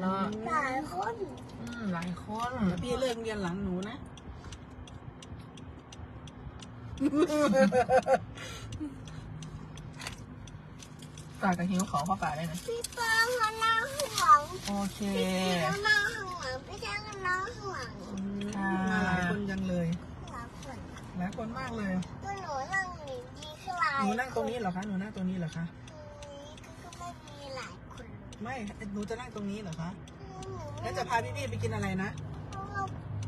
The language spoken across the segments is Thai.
เนาะหลายคนอืมหลายคนแล้วพี่เลิกเรียนหลังหนูนะปากกับหิวของพ่อป่าได้นะพี่เปิ้ลเขานั่งข้างหลังโอเคพี่เขานั่งข้างหลังพี่แจ้งก็นั่งข้างหลังค่ะมาหลายคนยังเลยหลายคนหลายคนมากเลยก็หนูนั่งหนีดีขึ้นหลายหนูนั่งตรงนี้เหรอคะหนูนั่งตรงนี้เหรอคะก็ไม่มีหลายคน ไม่หนูจะนั่งตรงนี้เหรอคะหนูแล้วจะพาพี่ๆไปกินอะไรนะเพราะว่า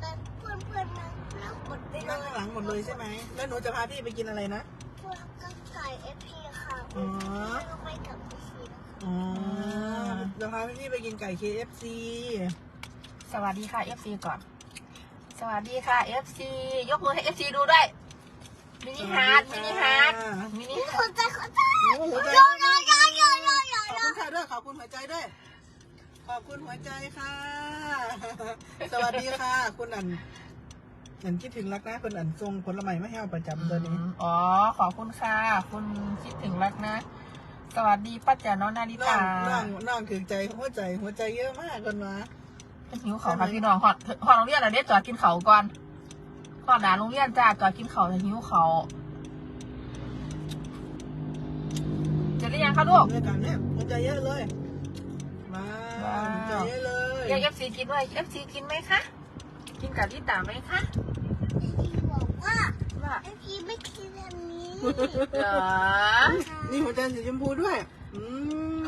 เป็นเพื่อนเพื่อนๆนั่งนั่งหมดไปเลนั่งยข้างหลังหมดเลยใช่ไหม แล้วหนูจะพาพี่ไปกินอะไรนะพวกก็ไก่เอฟพีค่ะอ๋อไม่ต้องไปกับพี่ชีนะอ๋อจะพาพี่ๆไปกินไก่ KFC สวัสดีค่ะ FC ก่อน สวัสดีค่ะ FC ยกมือให้ FC ดูด้วยมินิฮาร์ดมินิฮาร์ดมินิ พี่ ฮา ค ร์ด นใจคนใจ โอ้โหหัวใจ โยโยโยโยโยโย ขอบ คุณค่ะด้วยขอบคุณหัวใจด้วย ขอบคุณหัวใจค่ะ สวัสดีค่ะ คุณอันอันคิดถึงรักนะคุณอันทรงผลไม้ไม่ให้เอาประจำตัวนี้อ๋อ ขอบคุณค่ะ คุณคิดถึงรักนะ สวัสดีป้าจ๋าน้องนาริน้อตางน้องน้องถึงใจหัวใจหัวใจเยอะมากคนมาหิวเขาค่ะพี่น้องหอดหอดโรงเรียนอะไรเด็จอดกินเขาวก่อนหอดหนาโรงเรียนจ้าจอดกินเขาวแต่หิวเขาเจะได้ยังคะลูกด้วยกันเนี่ยหัวใจเยอะเลยมาว้าวหัวใจเยอะเลยเรียกเอฟซีกินด้วยเอฟซีกินไหมคะ กินกับพี่ตาไหมคะพี่บอกว่าว่าไอพี่ไม่กินแบบนี้เหรอนี่หัวใจสีชมพูด้วย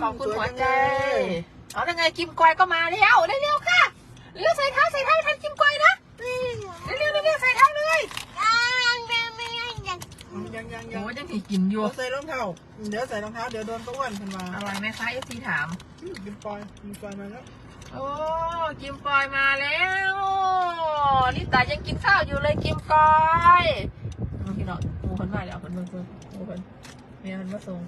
ขอบคุณหัวใจเลยเอาไงกิมกอยก็มาแล้วเร็ โอ้งยังหิกินอยู่ เดี๋ยวใส่รองเท้า เดี๋ยวใส่รองเท้า เดี๋ยวโดนป้าอ้วนขึ้นมาอร่อยไหมคะเอฟซีถาม อืมกินปอยกินปอยมาแล้วโอ้กิมกอยมาแล้วลิตายังกินข้าวอยู่เลยกิมกอยน้องพี่น้องหมูคนมาแล้วคนเมืองคนหมูคนเมียมันมาส่ง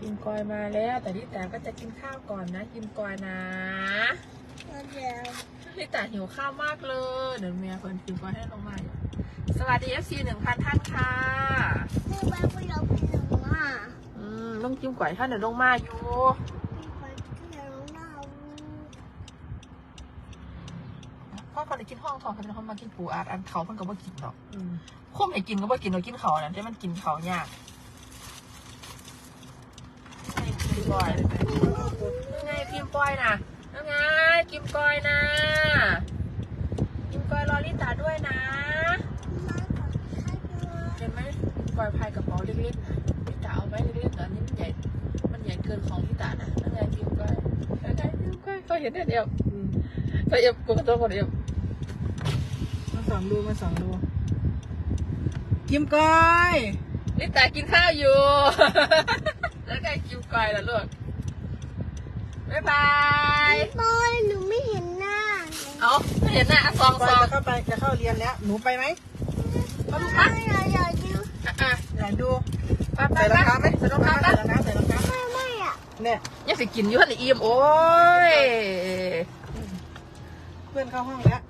กิมกอยมาแล้ว แต่ลิตาก็จะกินข้าวก่อนนะ กิมกอยนะเดี๋ยวลิตาหิวข้าวมากเลยเดี๋ยวเมียคนกิมกอยให้ลงมาอยู่ สวัสดี FC หนึ่งพันท่านค่ะซื้อไว้เพื่อเราไปหนึ่งอะอืมลุงกิมกอยท่านเดี๋ยวลงมาอยู่มีคนที่เราหน้าพ่อคนได้กินห้องทองเขาจะเขามากินปูอาดอันเขาเพิ่นก็บ่กินหรอกอืมคุ้มให้กินก็บ่กินเรากินเขานั่นแต่มันกินเขายากไงพิมพ์ปอยไงพิมพ์ปอยนะยังไงกิมกอยนะกิมกอยรอลิตาด้วยนะ เห็นไหม ปล่อยพายกระเป๋าเล็กๆลิตาเอาไว้เล็กๆแต่อันนี้มันใหญ่ มันใหญ่เกินของลิตานะนั่นไงพิมพ์ก้อยนั่นไงพิมพ์ก้อยเขาเห็นได้เดียวอืมเขาเอียบกูกระโดดกระเดียวมาส่องดูมาส่องดูกิมก้อยลิตากินข้าวอยู่ แล้วไงพิมพ์ก้อยล่ะลูกบ๊ายบายบอยหนูไม่เห็นหน้า เอาไม่เห็นหน้าซองก้ซอยองจะเข้าไปจะเข้าเรียนแล้ว หนูไปไหมมาดูไม่ปะอยากอยากดู อะอยากดูๆไปไปใส่รไปองเท้าไหมใส่รองเท้าไหมใส่รองเท้าใส่รองเท้าไม่ไม่อะเนี่ยยังสิกินอยู่หันอีมโอ้ย เพื่อนเข้าห้องแล้ว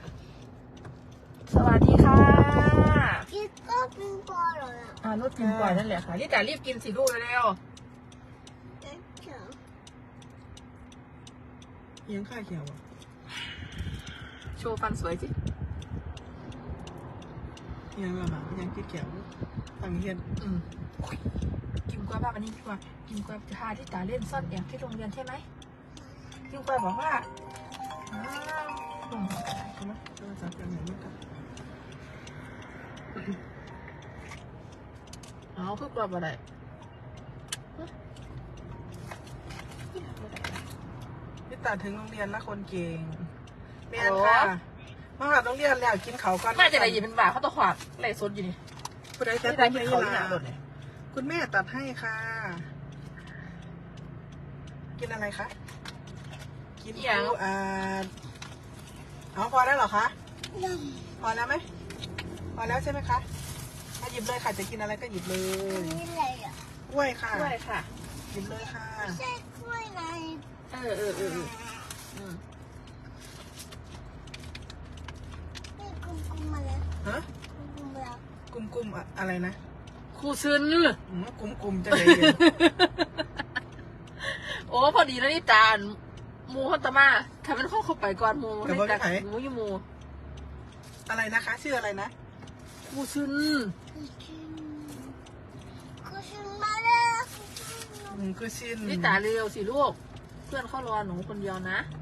สวัสดีค่ะอีกก็เป็นบอยเหรออ่ารถกินก่อนนั่นแหละค่ะลิตารีบกินสิลูกเร็วเดี๋ยวเอียงข้าเขียวอะๆโชว์ฟันสวยสิเอี ยงละหมาเอียงคิดเขียวฝั่งเฮียนอืมกินกล้วยบ้าวันนี้พี่ว่ากินกล้วยจะพาที่ตาเล่นซ่อนแอบที่โรงเรียนใช่ไหมกินกล้วยบอกว่าอ้าวอืมใช่ไหมโทรศัพท์กันไหนไม่กลับเอาเพื่อกลับอะไรพี่ตาถึงโรงเรียนแล้วคนเก่งแม่นค่ะ มาหาโรงเรียนแล้วกินเขาวก่อนน่าจะอะไรยินเป็นบ่าเขาต้องขวาดอะไรสดอยู่นี่คุณได้ที่ตัดได้ให้กินไหมเขาอยู่หนาล่ะรถเนี่ยคุณแม่ตัดให้ค่ะ กินอะไรคะ กินปูอ่าเอาพอแล้วเหรอคะยังพอแล้วไหมพอแล้วใช่ไหมคะมาหยิบเลยค่ะ จะกินอะไรก็หยิบเลอัยนนี้อะไรอะกล้วยค่ะ ด้วยค่ะ หยิบเลยค่ะไม่ใช่กล้วยในเออเออเออเอออืม กลมๆมาแล้วฮะกลมๆแล้วกลุ่มๆอะอะไรนะครูซึนอืมกลุ่มๆจะเลยเดียวโอ้พอดีแล้วนี่ตาลหมูคนตะมาถ้าเป็นข้อเข้าไปก่อนหมูเดี๋ยวบอกพี่ไผ่หมูอยู่หมูอะไรนะคะ ชื่ออะไรนะกูซึนคือชินคือชินมาแล้วอืมคือชิน นี่ตาเร็วสิลูก เพื่อนเขารอหนูคนเดียวนะอืม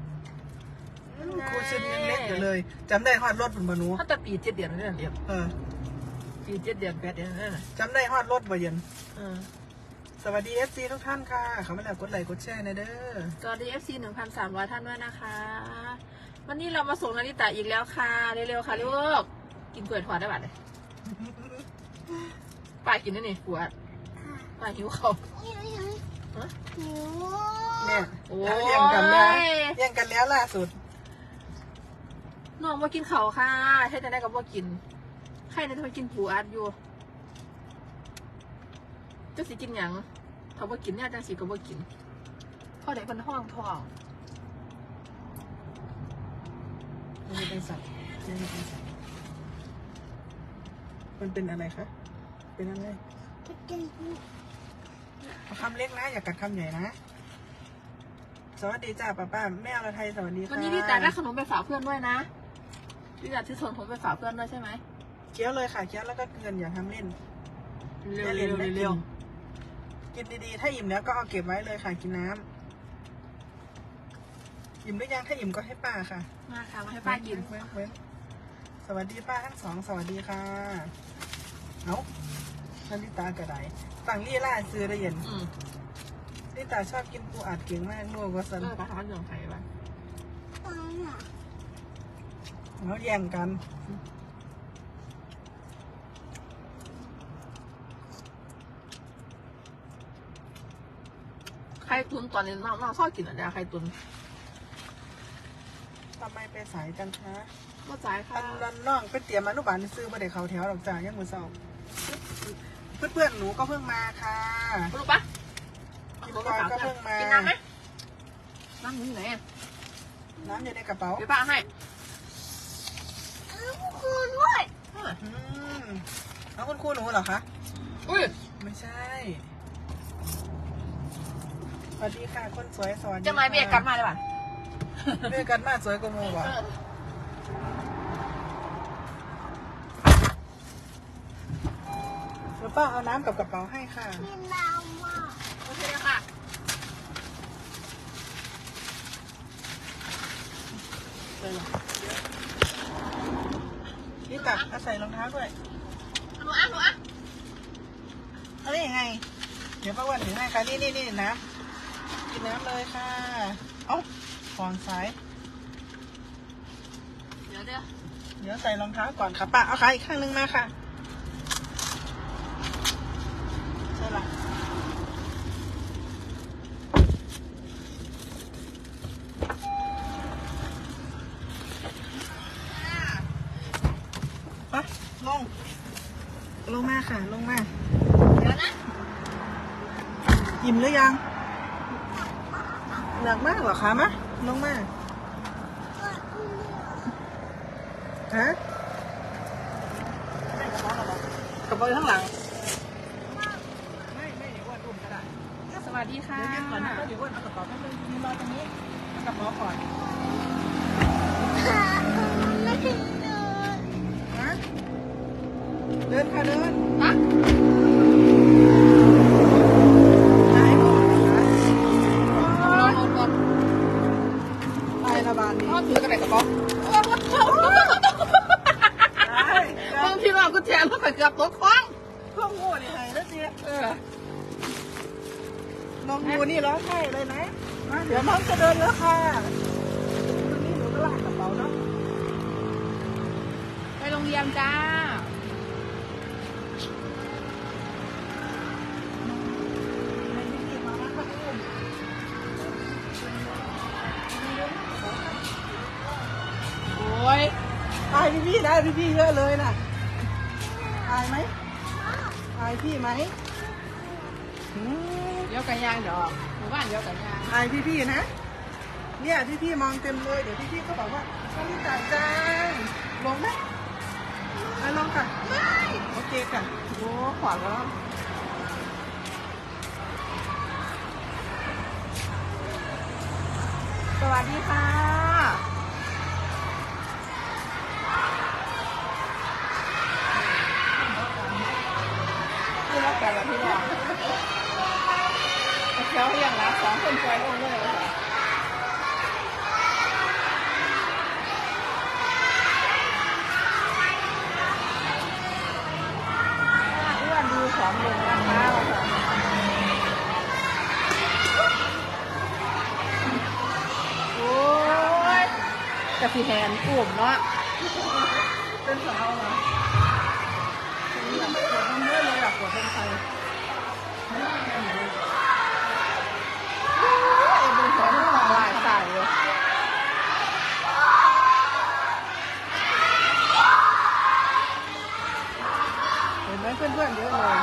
ครูชินยังเล็กอยู่เลยจำได้ฮอดรถบนบหนูถ้าแต่ปีเจ็ดเดือนนั่นเดียวเออปีเจ็ดเดือนแปดเดือนนั่นน่ะจำได้ฮอดรถบ่เย็นเออสวัสดีเอฟซีทุกท่านค่ะเขาไม่แล้วกดไลค์กดแชร์นะเด้อสวัสดี FC หนึ่งพันสามร้อยท่านด้วยนะคะ วันนี้เรามาส่งนาริตาอีกแล้วค่ะ เร็วๆค่ะลูก กินกล้วยทอดได้บัดเลยป้ากินได้นี่ปวดป้าหิวเขาวหิวหิวฮะหิวเนี่ยโอ้ยแล้วเรียงกันแล้วเรียงกันแล้วล่าสุด น้องมากินเขาวค่ะใช่จะได้กับว่ากินใครเนี่ยทำไมกินปูอัดอยู่เจ้าสิกินหยังเขาว่ากินเนี่ยจังสิก็ว่ากินพ่อเด็กคนห้องท้องมันจะเป็นสัตว์มันจะเป็นสัตว์มันเป็นอะไรคะ เป็นอะไรจะกินเอาคำเล็กนะ อย่ากัดคำใหญ่นะ สวัสดีจ้าป้าป้าแม่อรไทยสวัสดีค่ะวันนี้ดิตาได้ขนมไปฝากเพื่อนด้วยนะ ดิตาซื้อขนมไปฝากเพื่อนด้วยใช่ไหมเคี้ยวเลยค่ะเคี้ยวแล้วก็เกลือนอย่าทำเล่น เร็วอย่าเร็ล่วนนะเร็วกินดีๆ ถ้าอิ่มแล้วก็เอาเก็บไว้เลยค่ะกินน้ำอิ่มหรือยังถ้าอิ่มก็ให้ป้าค่ะ มาค่ะมาให้ป้ากินเว้นเว้นสวัสดีป้าทั้งสองสวัสดีค่ะ เอานันลิตากระไดฝั่งลี่ล่าซื้อได้เย็นอืมลิตาชอบกินปูอัดเก่งมากลูกว่าสันเออประทานเรื่องไทยบ้างตายอะ เขาแย่งกันใครตุนตอนนี้น้องน้องชอบกินอะไรใครตุนทำไมไปสายจังคะก็จ่ายค่ะอันนั้นน้องไปเตรียมอนุบาลซื้อมาเด็กเขาแถวดอกจ่ายังมือเศร้าเพื่อนเพื่อนๆหนูก็เพิ่งมาค่ะรู้ปะพี่บอยก็เพิ่งมากินน้ำไหมน้ำอยู่ที่ไหนอะน้ำอยู่ในกระเป๋าเดี๋ยวป้าให้เอา คุณด้วยอืมเอาคุณครูหนูเหรอคะ อุ้ย ไม่ใช่ สวัสดีค่ะคนสวยสวัสดีจะมาเบียดกลับมาเลยป่ะเบียดกันมาสวยกว่าโมว่ะเดี๋ยวป้าเอาน้ำกับกระเป๋าให้ค่ะมีน้ำอะโอเคค่ะ นี่ตักเอาใส่รองเท้าด้วยหนูอะหนูอะเอะไรยังไง เดี๋ยวป้าวันถือให้ค่ะนี่นี่นี่น้ำกินน้ำเลยค่ะ เอ้าฟองสายเดี๋ยวเดี๋ยวเดี๋ยวใส่รองเท้าก่อนค่ะป้าเอาขาอีกข้างนึงมาค่ะ ใช่ละไปลง ลง มาค่ะ ลงมา เดี๋ยวนะอิ่มหรือยังหนักมากเหรอคะมะลงมาฮะกระเป๋าอยู่ข้างหลัง ไม่ไม่เดี๋ยวอ้วนอุ้มก็ได้สวัสดีค่ะ เดี๋ยวเย็นก่อนนะก็เดี๋ยวอ้วนเอากระเป๋าแป๊บนึงยืนรอตรงนี้เอากระเป๋าก่อน ค่ะไม่ถึงเลย ฮะ เดินค่ะเดินอะหายหมดนะรอรอรอตายระบาดนี้พ่อถือกระดาษกระป๋องตายบางทีเราก็แจแล้วไปเกือบตัวคว้างเพิ่งโง่นี่หายแล้วเจ๊เออน้องดูนี่ร้องไห้เลยนะ เดี๋ยวน้องจะเดินแล้วค่ะตรงนี้หนูก็ลากกระเป๋าเนาะ ไปโรงเรียนจ้า ได้พี่พี่ๆเยอะเลยน่ะอายไหมอายพี่ไหมอืมเดี๋ยวกันยางดอกหมู่บ้านเดี๋ยวกันยางอายพี่พี่ๆนะ เนี่ยพี่พี่ๆมองเต็มเลยเดี๋ยวพี่พี่ๆก็บอกว่าต้องจ่ายจังลงไหมไปลงค่ะไม่โอเคค่ะโอ้ขวางแล้วสวัสดีค่ะ นี่รักกันแล้วพี่น้องเช้าเรียงรักสองคนช่วยลงเลยค่ะอ้วนดูผอมลงนะคะเราผองโอ้ยกระสีแหนกลุ่มเนาะเป็นสาวเหรอ อยากปวดทำเมื่อเลยอยากปวดเป็นใครเอ็มดูผอมหลายสายเลยเห็นไหมเพื่อนๆเยอะเลย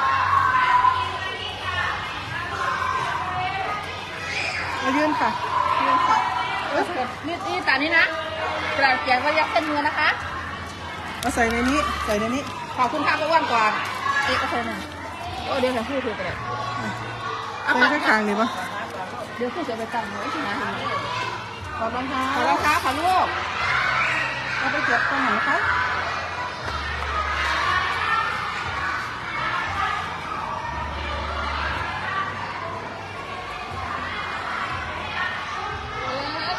มายืนค่ะยืนค่ะเออนี่นี่ตานี้นะกระดาษเขียนว่ายักษ์เส้นมือนะคะ เอาใส่ในนี้ ใส่ในนี้ ขอบคุณค่ะก็อ้วนกว่าเอ๊ะก็ใช่หนึ่งโอ้เดี๋ยวฉันพูดถูกไปเลยใส่ข้างคางดีปะเดี๋ยวพูดจะไปตั้งไว้ที่ไหนขอบรองเท้าขอรองเท้าขอลูกเอาไปเก็บตรงไหนคะ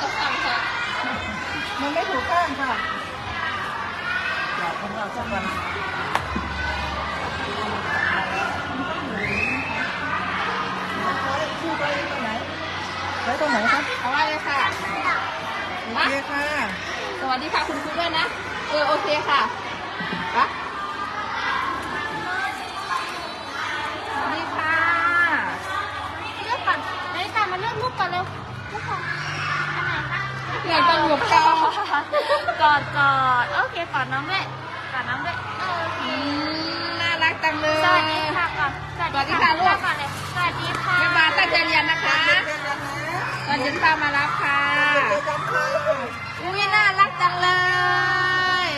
จะสั่งค่ะมันไม่ถูกข้างค่ะอยากของเราสักวัน ชื่อไปตรงไหนไว้ตรงไหนคะเอาไว้เลยค่ะ โอเคค่ะ สวัสดีค่ะคุณครูด้วยนะ เออโอเคค่ะปะสวัสดีค่ะเลือกก่อนนาฬิกามาเลือกรูปก่อนเร็วเลือกก่อนอันไหนคะเพื่อนกันอยู่เก่ากอดกอดโอเคกอดน้องด้วยกอดน้องด้วยโอเคอืมน่ารักจังเลย สวัสดีค่ะก่อนสวัสดีค่ะลูกก่อนเลย ตั้งใจเรียนนะคะตอนเย็นพามารับค่ะ อุ้ยน่ารักจังเลย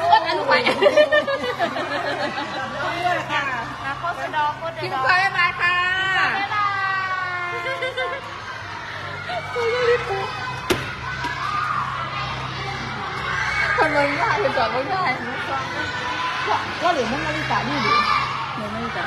อ้วนอันไหวนะโคตรดอโคตรกินดอควายมาค่ะบ๊ายบายคนเลยว่าคือจอดไม่ได้ว่าว่าหรือมันนาฬิกานี่หรือไม่นาฬิกา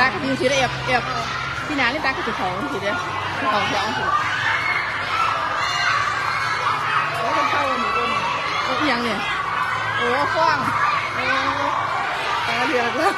ตากระดิ่งสีเอบเอฟพี่นาเล่นตากระจิ้งของสีเดียวของแถวสีแล้คนเข้าหนูตัวนี้โอ้ยังเนี่ยโอ้ฟ้องโอ้ตาเรียกแล้ว